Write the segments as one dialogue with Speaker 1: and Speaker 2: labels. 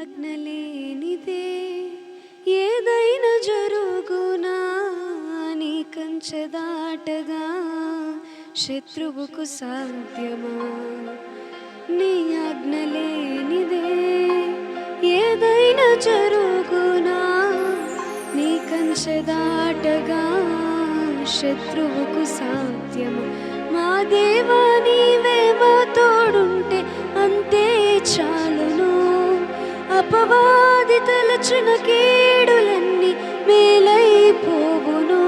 Speaker 1: అగ్నలేనిదే ఏదైనా జరుగునా నీ కంచె దాటగా శత్రువుకు సాధ్యమా? నీ అగ్నలేనిదే ఏదైనా జరుగునా నీ కంచె దాటగా శత్రువుకు సాధ్యమా? మా దేవా నీవే మా తోడుంటే అంతే చాలు. అపవాది తలచిన కీడులన్నీ మేలైపోవును.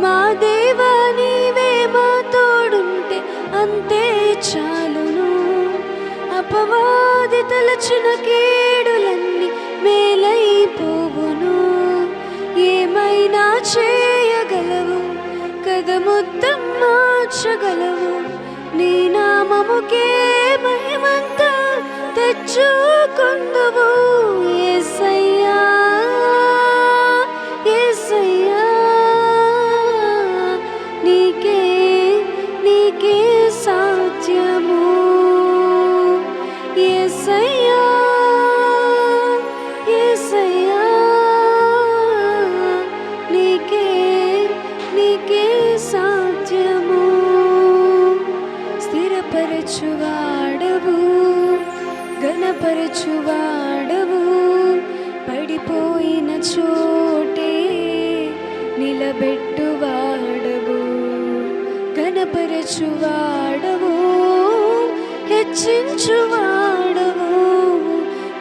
Speaker 1: మా దేవా నీవే మా తోడుంటే అంతే చాలును. అపవాది తలచిన కీడులన్నీ మేలైపోవును. ఏమైనా చేయగలవు? కదముద్దం మొత్తం మార్చగలవు. నీ నామముకే స్థిరపరచువాడవు ఘనపరచువాడవు. పడిపోయిన చోటే నిలబెట్టువాడవు ఘనపరచువాడవు. హెచ్చించువాడవు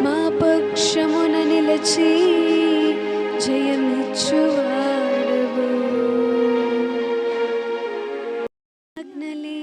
Speaker 1: మా పక్షమున నిలచి జయమిచ్చువాడవు. అగ్నలే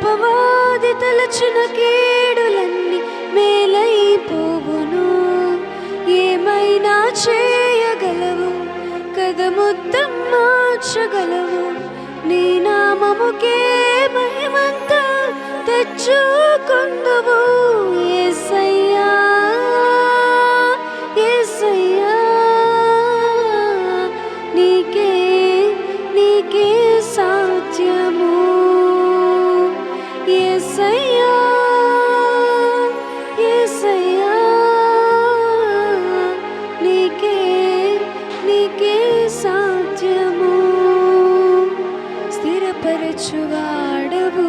Speaker 1: అపవాది తలచిన కేడులన్నీ మేలైపోవును. ఏమైనా చేయగలవు? కథ మార్చగలవు. నీ నామముకే మహిమంతా తెచ్చుకుందువు. ఘనపరచువాడవు.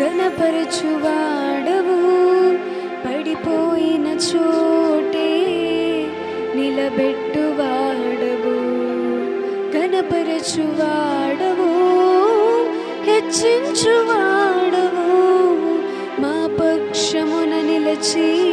Speaker 1: గణపరచువాడవు పడిపోయిన చోటే నిలబెట్టువాడవు గణపరచువాడవు హెచ్చించువాడవు మా పక్షమున నిలచీ